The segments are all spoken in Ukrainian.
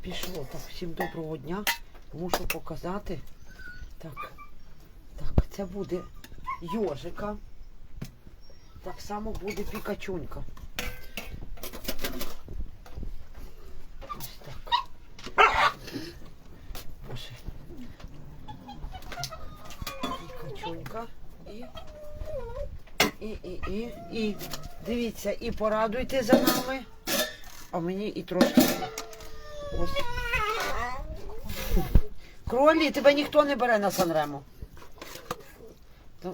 Пішло. Так, всім доброго дня. Мушу показати. Так, так, це буде йожика. Так само буде пікачунька. Ось так. Пікачунька. І, і, і, і, і. Дивіться, і порадуйте за нами. А мені і трошки. Ось. Кролі, тебе ніхто не бере на Санремо.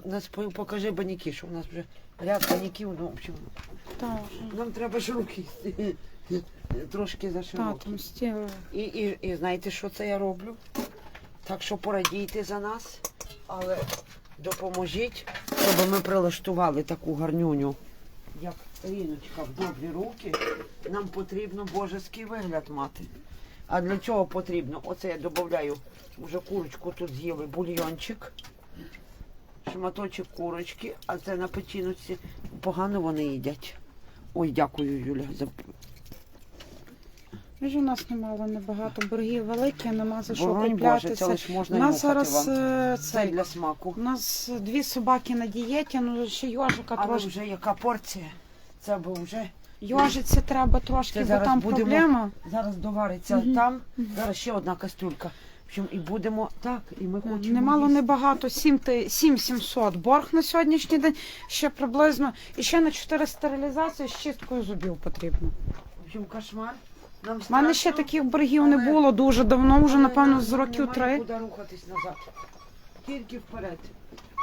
Нас покажи баняки, що у нас вже ряд баняків, ну, в общем, Та вже. нам треба руки трошки Та, заширокі. там. І, і, і знаєте, що це я роблю? Так що порадійте за нас, але допоможіть, щоб ми прилаштували таку гарнюню, як Ріночка в добрі руки. Нам потрібно божеский вигляд мати. А для чого потрібно? Оце я додаю, вже курочку тут з'їли, бульйончик, шматочок курочки, а це на печіночці погано вони їдять. Ой, дякую, Юля, за Ж у нас немало небагато боргів великі, нема за що Боронь. Боже, це лише У нас нюхати зараз вам. е, Це цей. для смаку. У нас дві собаки на дієті, ну ще йожика Але трошки. вже яка порція? Це бо вже Йожиці треба трошки, Це бо зараз там будемо- проблема. зараз довариться там. Зараз ще одна кастрюлька. В общем, і будемо так, і ми хочемо. Немало їсти. небагато, 7 ти- 7700 борг на сьогоднішній день, ще приблизно, і ще на 4 стерилізації з чисткою зубів потрібно. В общем, кошмар. Нам У мене ще страшно, таких боргів не але- було дуже давно, вже але напевно нам з років немає три. Куди рухатись назад. Тільки вперед.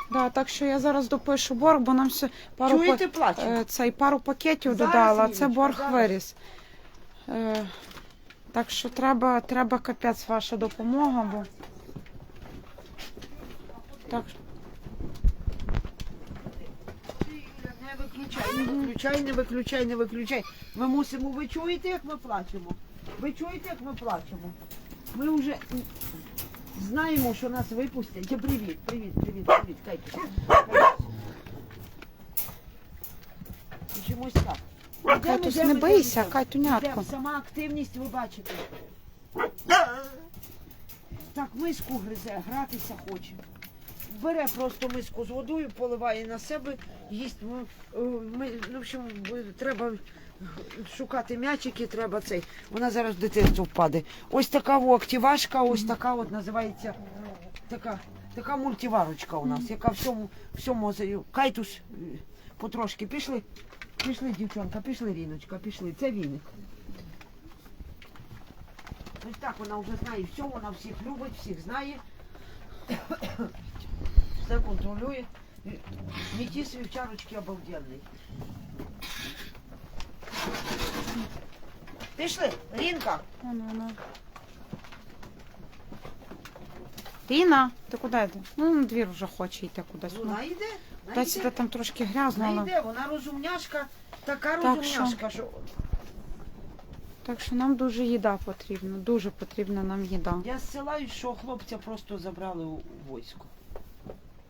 Да, так що я зараз допишу борг, бо нам ще пару, Чуєте, па- е, цей, пару пакетів Зараз, додала, а це борг зараз. виріс. Е, так що треба, треба капець ваша допомога, бо. Так, Не виключай, не виключай, не виключай, не виключай. Ми мусимо, ви чуєте, як ми плачемо? Ви чуєте, як ми плачемо? Ми вже знаємо, що нас випустять. Та Привіт, привіт, привіт, привіт, Катя. Чомусь так. Йдемо, Катюсь, йдемо, не йдемо, бийся, йдемо. Катюнятко. Йдемо. Сама активність ви бачите. Так, миску гризе, гратися хоче. Бере просто миску з водою, поливає на себе, їсть. Ну, е, Ми, ну, в общем, треба шукати м'ячики, треба цей. Вона зараз в дитинство впаде. Ось така активашка, ось така от називається така, така мультиварочка у нас, яка всьому, всьому кайтус е, потрошки пішли. Пішли, дівчонка, пішли, Ріночка, пішли. Це віник. Ось так вона вже знає все, вона всіх любить, всіх знає. Все контролює. Метіс вівчарочки обалденний. Пішли, Рінка. Вон вона. Ріна, ти куди йди? Ну, на двір вже хоче йти кудись. Ну, Вона йде. Вона Та йде. сюди там трошки грязно, Вона але... йде, вона розумняшка, така Так, розумняшка, що Так що нам дуже їда потрібна, дуже потрібна нам їда. я зсилаюсь, що хлопця просто забрали у військо.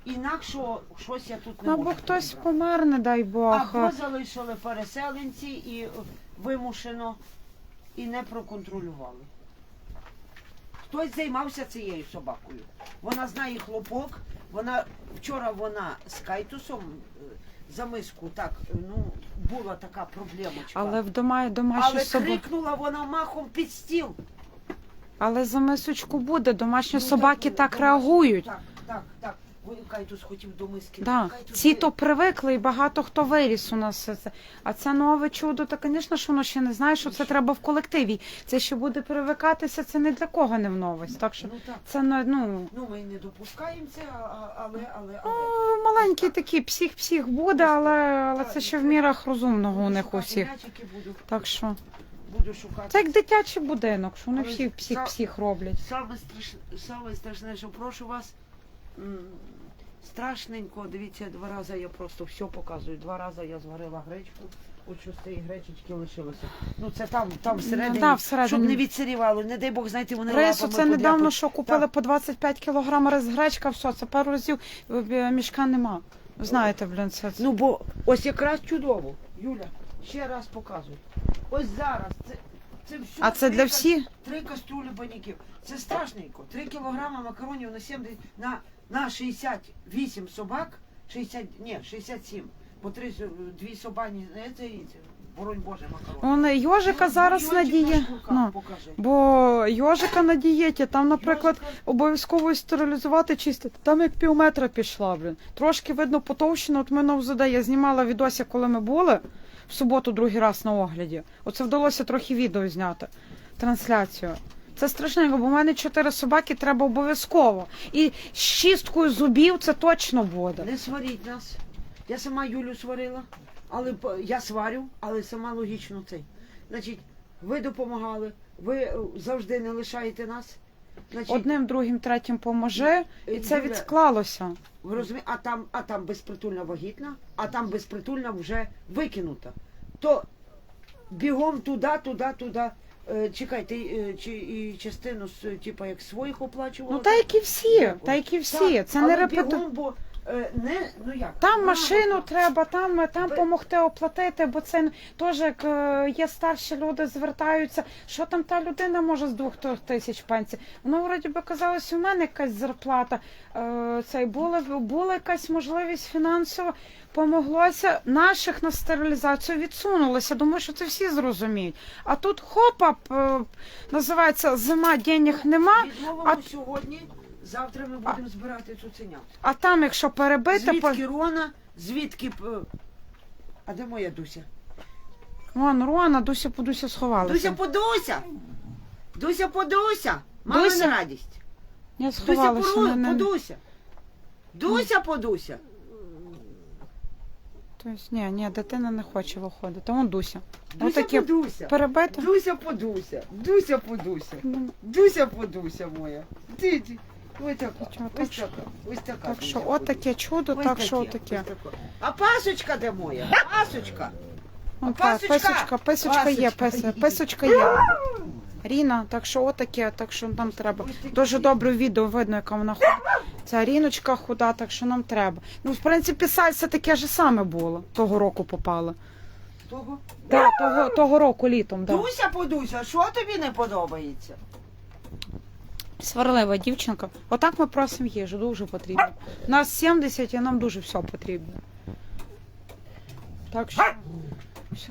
Інакше щось я тут не Ну, можу. або хтось підібрати. помер, не дай Бог. Або залишили переселенці і вимушено і не проконтролювали. Хтось займався цією собакою. Вона знає хлопок. Вона вчора вона з кайтусом е, за миску так, ну, була така проблемочка. Але в дома домашні Але собаки. крикнула вона махом під стіл. Але за мисочку буде. Домашні Ну, собаки так домашні- реагують. Так, так, так. Ой, Кайтус хотів до миски. Да. Кайтус, Ці то привикли, і багато хто виріс у нас. це. А це нове чудо, то, звісно, що воно ще не знає, що це треба в колективі. Це ще буде привикатися, це ні для кого не в новость. Так що Ну так. це не, ну, Ну, ми не допускаємо це, а- але, але, але. ну, маленький такий псих-псих буде, але, але це ще в мірах розумного у них усіх. м'ячики, буду, Так що буду шукати. це як дитячий будинок, що вони Але всі са- псих-псих роблять. Саме страшне, саме страшне, що прошу вас. м, Страшненько, дивіться, два рази я просто все показую. Два рази я зварила гречку. Що з цієї гречечки лишилося. Ну це там, там всередині, Ну, да, всередині. щоб не відсирівало. Не дай Бог, знаєте, вони Рису лапами це недавно, що купили Так. по 25 кілограм рис гречка, все, це пару разів е, мішка нема. Знаєте, блін, це. це- Ну бо ось якраз чудово. Юля, ще раз показуй. Ось зараз. Це, це все А це для всіх? три каструлі баняків. Це страшненько. Три кілограми макаронів на 70, на, на 68 собак, 60, ні, 67. Бо три, с- дві собані, не це, і це, боронь Боже, макарони. Вон йожика Ну, зараз на діє. Ну, бо йожика на дієті, там, наприклад, обов'язково стерилізувати, чистити. Там як пів метра пішла, блін. Трошки видно потовщено. От на УЗД, я знімала відосі, коли ми були в суботу другий раз на огляді. Оце вдалося трохи відео зняти, трансляцію. Це страшненько, бо в мене чотири собаки треба обов'язково. І з чисткою зубів це точно буде. Не сваріть нас. Я сама Юлю сварила, але я сварю, але сама логічно цей. Значить, ви допомагали, ви е, завжди не лишаєте нас. Значить, Одним, другим, третім поможе, і це Юля, відсклалося. Ви розумієте, а там, а там безпритульна вагітна, а там безпритульна вже викинута. То бігом туди, туди, туди. Е, чекайте, е, чи і частину з, е, типа, як своїх оплачували. Ну, та як і всі, та як і всі. Так, Це не репету. бігом, бо е, не, ну як? Там вона машину треба, там, там Ви- помогти оплатити, бо це теж як е, є старші люди, звертаються. Що там та людина може з двох то- тисяч пенсій? Воно вроді би казалось, у мене якась зарплата. Е, цей була, була якась можливість фінансова. Помоглося наших на стерилізацію відсунулося. Думаю, що це всі зрозуміють. А тут хопа, п- називається зима, денег нема. Відмовимо А- сьогодні, завтра ми будемо збирати цуценят. А там, якщо перебити, по... Звідки Рона, звідки... п- А де моя Дуся? вон Руана, Дуся по Дусі сховалася. Дуся, подуся! Дуся, подуся! Мама Дуся? радість. Я Дуся, сховалася. пору... не- не- подуся. Дуся, подуся. Тобто, ні, ні, дитина не хоче виходити. Вон Дуся. Дуся, таке подуся. Перебити? Дуся, подуся. Дуся, подуся. Ну, Дуся, подуся моя. Ти, ти. Ось така, ось так що- така, ось така. Так що Дуся, от таке чудо, Ось так що таке, отаке. А пасочка де моя? Пасочка. Вон, А па- пасочка? Писочка, писочка є, Пасочка. пис- писочка є. Ріна, так що отаке, так що нам треба. Дуже добре відео видно, яка вона худа. Ця Ріночка худа, так що нам треба. Ну, в принципі, сальса таке ж саме було. Того року попала. Того? Да, того, того року літом, да. Дуся, подуся, що тобі не подобається? Сварлива дівчинка. Отак ми просимо їжу, дуже потрібно. Нас 70 і нам дуже все потрібно. Так що. все.